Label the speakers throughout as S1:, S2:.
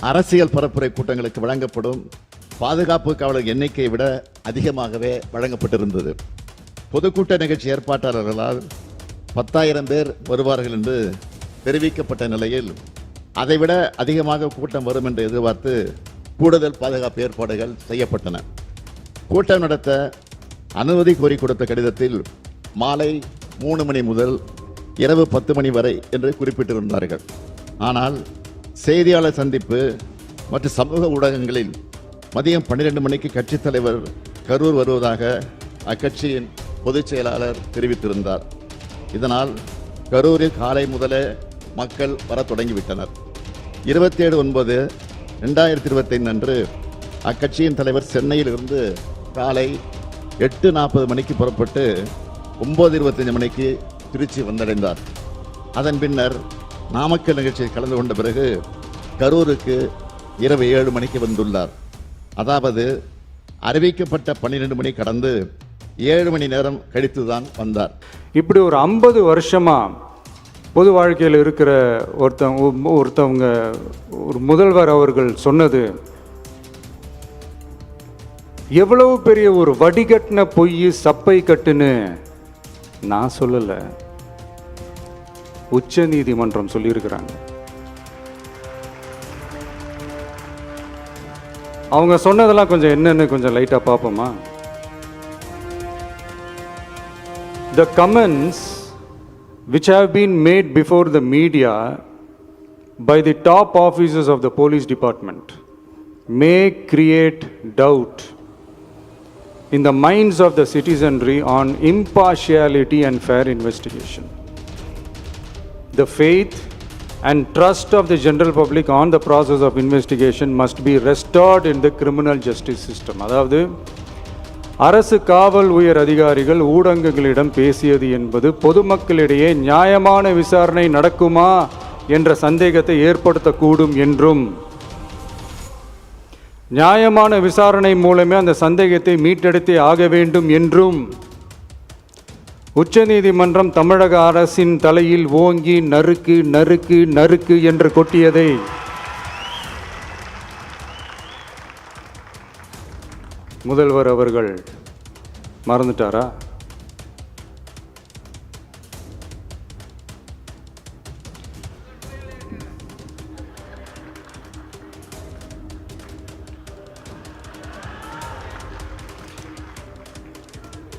S1: அரசியல் பரப்புரை கூட்டங்களுக்கு வழங்கப்படும் பாதுகாப்பு காவலர் எண்ணிக்கையை விட அதிகமாகவே வழங்கப்பட்டிருந்தது. பொதுக்கூட்ட நிகழ்ச்சி ஏற்பாட்டாளர்களால் பத்தாயிரம் பேர் வருவார்கள் என்று தெரிவிக்கப்பட்ட நிலையில் அதைவிட அதிகமாக கூட்டம் வரும் என்று எதிர்பார்த்து கூடுதல் பாதுகாப்பு ஏற்பாடுகள் செய்யப்பட்டன. கூட்டம் நடத்த அனுமதி கோரி கொடுத்த கடிதத்தில் மாலை மூணு மணி முதல் இரவு பத்து மணி வரை என்று குறிப்பிட்டிருந்தார்கள். ஆனால் செய்தியாளர் சந்திப்பு மற்றும் சமூக ஊடகங்களில் மதியம் பன்னிரெண்டு மணிக்கு கட்சித் தலைவர் கரூர் வருவதாக அக்கட்சியின் பொதுச் செயலாளர் தெரிவித்திருந்தார். இதனால் கரூரில் காலை முதலே மக்கள் வர தொடங்கிவிட்டனர். இருபத்தி ஏழு ஒன்பது ரெண்டாயிரத்தி இருபத்தைந்து அன்று அக்கட்சியின் தலைவர் சென்னையிலிருந்து காலை எட்டு நாற்பது மணிக்கு புறப்பட்டு ஒன்பது இருபத்தஞ்சு மணிக்கு திருச்சி வந்தடைந்தார். அதன் பின்னர் நாமக்கல் நிகழ்ச்சியில் கலந்து கொண்ட பிறகு கரூருக்கு இரவு ஏழு மணிக்கு வந்துள்ளார். அதாவது அறிவிக்கப்பட்ட பன்னிரெண்டு மணி கடந்து ஏழு மணி நேரம் கழித்து தான் வந்தார்.
S2: இப்படி ஒரு ஐம்பது வருஷமாக பொது வாழ்க்கையில் இருக்கிற ஒருத்தவங்க ஒருத்தவங்க ஒரு முதல்வர் அவர்கள் சொன்னது எவ்வளவு பெரிய ஒரு வடிகட்டின பொய் சப்பை கட்டுன்னு நான் சொல்லலை. உச்ச நீதிமன்றம் சொல்லியிருக்கிறாங்க அவங்க சொன்னதெல்லாம் கொஞ்சம் என்னன்னு கொஞ்சம் லைட்டாக பார்ப்போமா The comments which have been made before the media by the top officers of the police department may create doubt in the minds of the citizenry on impartiality and fair investigation. The faith and trust of the general public on the process of investigation must be restored in the criminal justice system. அதாவது அரசு காவல் உயர் அதிகாரிகள் ஊடகங்களிடம் பேசியது என்பது பொதுமக்களிடையே நியாயமான விசாரணை நடக்குமா என்ற சந்தேகத்தை ஏற்படுத்தக்கூடும் என்றும் நியாயமான விசாரணை மூலமே அந்த சந்தேகத்தை மீட்டெடுத்தே ஆக வேண்டும் என்றும் உச்சநீதிமன்றம் தமிழக அரசின் தலையில் ஓங்கி நறுக்கு நறுக்கு நறுக்கு என்று கொட்டியதை முதல்வர் அவர்கள் மறந்துட்டாரா?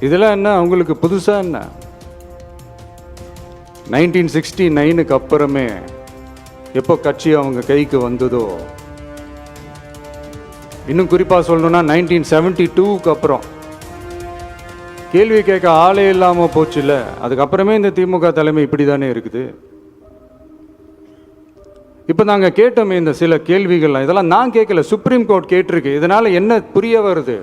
S2: இதெல்லாம் என்ன? அவங்களுக்கு புதுசாக என்ன? நைன்டீன் சிக்ஸ்டி நைனுக்கு அப்புறமே எப்போ கட்சி அவங்க கைக்கு வந்ததோ? இன்னும் குறிப்பாக சொல்லணும்னா நைன்டீன் செவன்டி டூக்கு அப்புறம். கேள்வி கேட்க ஆளே இல்லாமல் போச்சுல்ல? அதுக்கப்புறமே இந்த திமுக தலைமை இப்படி தானே இருக்குது. இப்போ நாங்கள் கேட்டோமே இந்த சில கேள்விகள்லாம். இதெல்லாம் நான் கேட்கல. சுப்ரீம் கோர்ட் கேட்டிருக்கு. இதனால் என்ன புரிய வருது?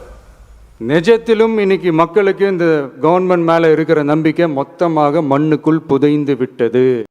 S2: நிஜத்திலும் இன்னைக்கு மக்களுக்கு இந்த கவர்மெண்ட் மேலே இருக்கிற நம்பிக்கை மொத்தமாக மண்ணுக்குள் புதைந்து விட்டது.